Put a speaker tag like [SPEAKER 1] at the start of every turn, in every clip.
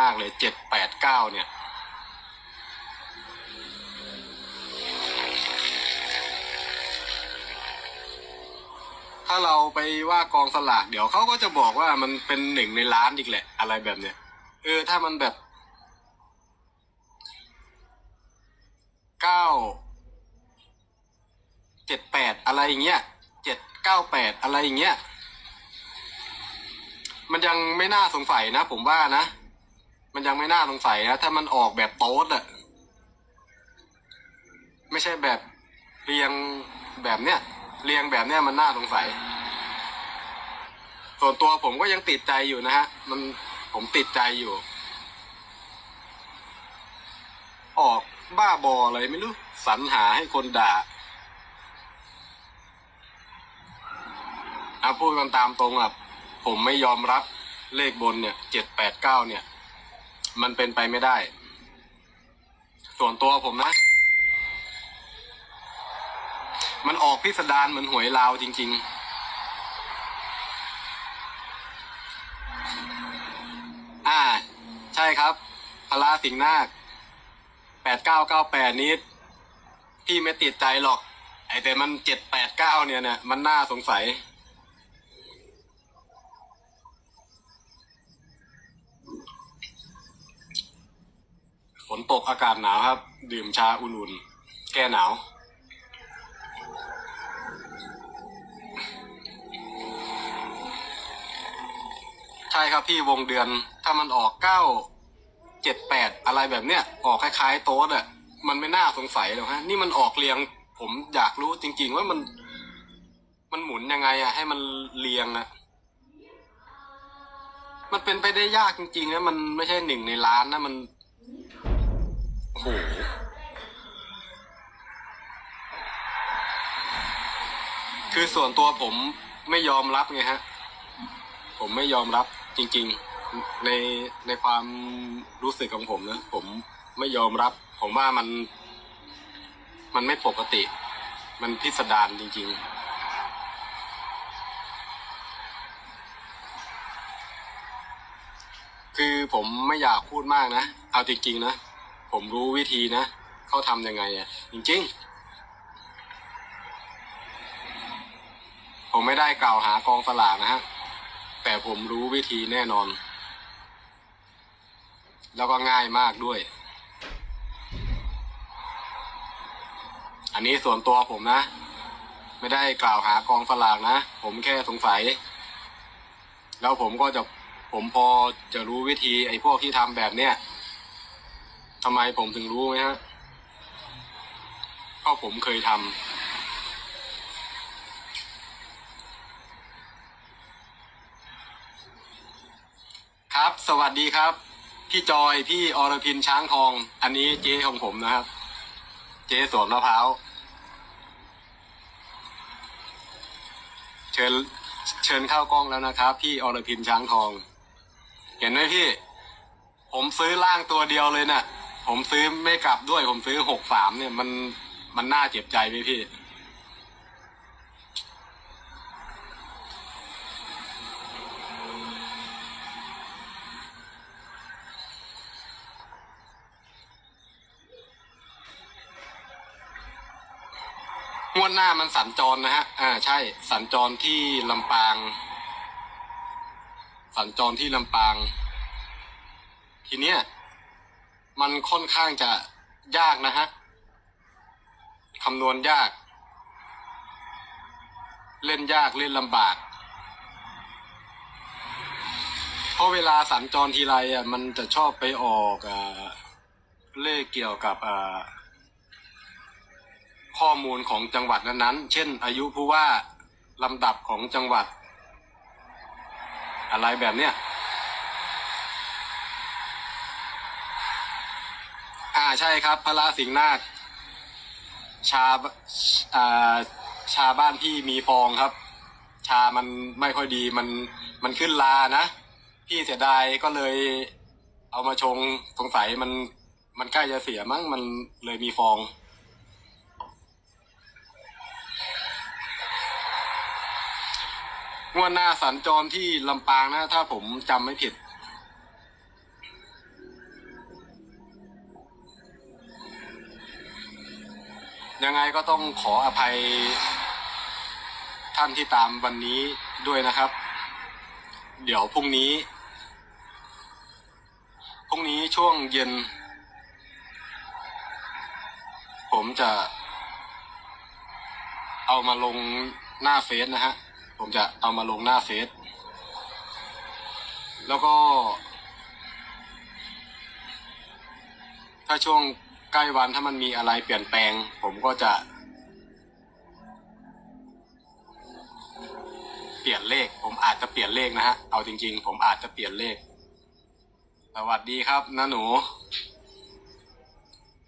[SPEAKER 1] มากเลยเจ็ดแปดเก้าเนี่ย ถ้าเราไปว่ากองสลากเดี๋ยวเขาก็จะบอกว่ามันเป็นหนึ่งในล้านอีกแหละ อะไรแบบเนี้ยเออถ้ามันแบบเก้าเจ็ดแปดอะไรอย่างเงี้ยเจ็ดเก้าแปดอะไรอย่างเงี้ยมันยังไม่น่าสงสัยนะผมว่านะ มันยังไม่น่าสงสัยนะ ถ้ามันออกแบบโต๊ดอะไม่ใช่แบบเรียงแบบเนี้ยเรียงแบบเนี้ยมันน่าสงสัย ส่วนตัวผมก็ยังติดใจอยู่นะฮะ มันผมติดใจอยู่ ออกบ้าบออะไรไม่รู้สรรหาให้คนด่าอาพูดกันตามตรงอะ ผมไม่ยอมรับเลขบนเนี่ยเจ็ดแปดเก้าเนี่ย มันเป็นไปไม่ได้ ส่วนตัวผมนะ มันออกพิสดารเหมือนหวยลาวจริงๆอ่าใช่ครับพลาสิงห์นาคแปดเก้าเก้าแปดนี้พี่ไม่ติดใจหรอก ไอแต่มันเจ็ดแปดเก้าเนี่ยเนี่ยมันน่าสงสัย ฝนตกอากาศหนาวครับ ดื่มชาอุ่นๆ แก้หนาว ใช่ครับพี่วงเดือน ถ้ามันออกเก้าเจ็ดแปดอะไรแบบเนี้ย ออกคล้ายๆโต๊ดอะมันไม่น่าสงสัยหรอกฮะ นี่มันออกเรียง ผมอยากรู้จริง ๆ ว่ามัน มันหมุนยังไงอะให้มันเรียงอะมันเป็นไปได้ยากจริงๆนะมันไม่ใช่หนึ่งในล้านนะมัน โหคือส่วนตัวผมไม่ยอมรับไงฮะ ผมไม่ยอมรับจริง ๆ ในในความรู้สึกของผมนะผมไม่ยอมรับ ผมว่ามัน มันไม่ปกติ มันพิสดารจริง ๆคือผมไม่อยากพูดมากนะ เอาจริงๆนะ ผมรู้วิธีนะ เขาทำยังไงอะ่ะ จริง ๆ ผมไม่ได้กล่าวหากองสลากนะฮะ แต่ผมรู้วิธีแน่นอน แล้วก็ง่ายมากด้วย อันนี้ส่วนตัวผมนะ ไม่ได้กล่าวหากองสลากนะ ผมแค่สงสัย แล้วผมก็จะผมพอจะรู้วิธีไอ้พวกที่ทำแบบเนี้ย ทำไมผมถึงรู้ไหมฮะเพราะผมเคยทำครับ สวัสดีครับ พี่จอยพี่อรพินช้างทอง อันนี้เจ๊ของผมนะครับ เจ๊สวนมะพร้าวเชิญเชิญเข้ากล้องแล้วนะครับ พี่อรพินช้างทอง เห็นไหมพี่ ผมซื้อล่างตัวเดียวเลยนะ่ะ ผมซื้อไม่กลับด้วย ผมซื้อหกสามเนี่ยมันมันน่าเจ็บใจไหมพี่ งวดหน้ามันสัญจรนะฮะ อ่า ใช่ สัญจรที่ลำปาง สัญจรที่ลำปาง ทีเนี้ย มันค่อนข้างจะยากนะฮะคำนวณยาก เล่นยากเล่นลำบาก เพราะเวลาสัญจรทีไรอะมันจะชอบไปออกอเลขเกี่ยวกับข้อมูลของจังหวัดนั้นๆ เช่น อายุผู้ว่าลำดับของจังหวัด อะไรแบบเนี้ย อ่า ใช่ครับ พระราสิงห์นาคชาอ่าชาบ้านพี่มีฟองครับ ชามันไม่ค่อยดีมันมันขึ้นลานะพี่เสียดายก็เลย เอามาชงสงสัยมันมันใกล้จะเสียมั้งมันเลยมีฟอง งวดหน้าสัญจรที่ลำปางนะ ถ้าผมจำไม่ผิด ยังไงก็ต้องขออภัยท่านที่ตามวันนี้ด้วยนะครับ เดี๋ยวพรุ่งนี้ พรุ่งนี้ช่วงเย็น ผมจะ เอามาลงหน้าเฟซนะฮะ ผมจะเอามาลงหน้าเฟซแล้วก็ ถ้าช่วง ใกล้วันถ้ามันมีอะไรเปลี่ยนแปลง ผมก็จะ เปลี่ยนเลข ผมอาจจะเปลี่ยนเลขนะฮะ เอาจริง ๆ ผมอาจจะเปลี่ยนเลข สวัสดีครับน้าหนู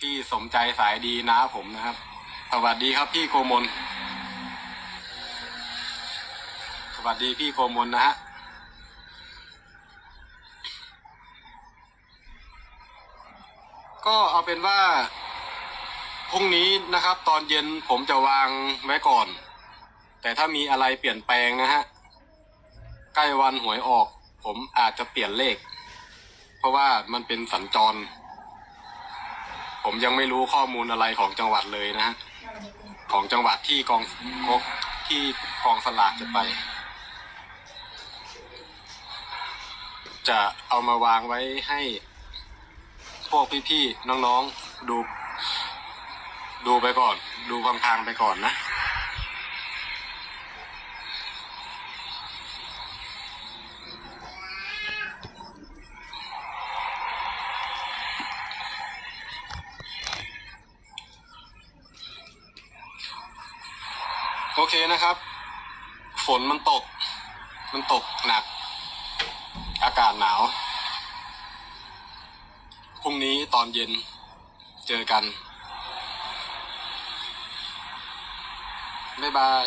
[SPEAKER 1] พี่สมใจสายดีนะผมนะครับ สวัสดีครับพี่โกมล สวัสดีพี่โกมลนะฮะ ก็เอาเป็นว่าพรุ่งนี้นะครับ ตอนเย็นผมจะวางไว้ก่อน แต่ถ้ามีอะไรเปลี่ยนแปลงนะฮะใกล้วันหวยออก ผมอาจจะเปลี่ยนเลข เพราะว่ามันเป็นสัญจร ผมยังไม่รู้ข้อมูลอะไรของจังหวัดเลยนะฮะของจังหวัดที่กองที่กองสลากจะไป จะเอามาวางไว้ให้ พวกพี่ๆน้องๆดู ดูไปก่อน ดูพางๆไปก่อนนะโอเคนะครับ ฝนมันตก มันตกหนัก อากาศหนาว รุ่งนี้ตอนเย็นเจอกัน บ๊ายบาย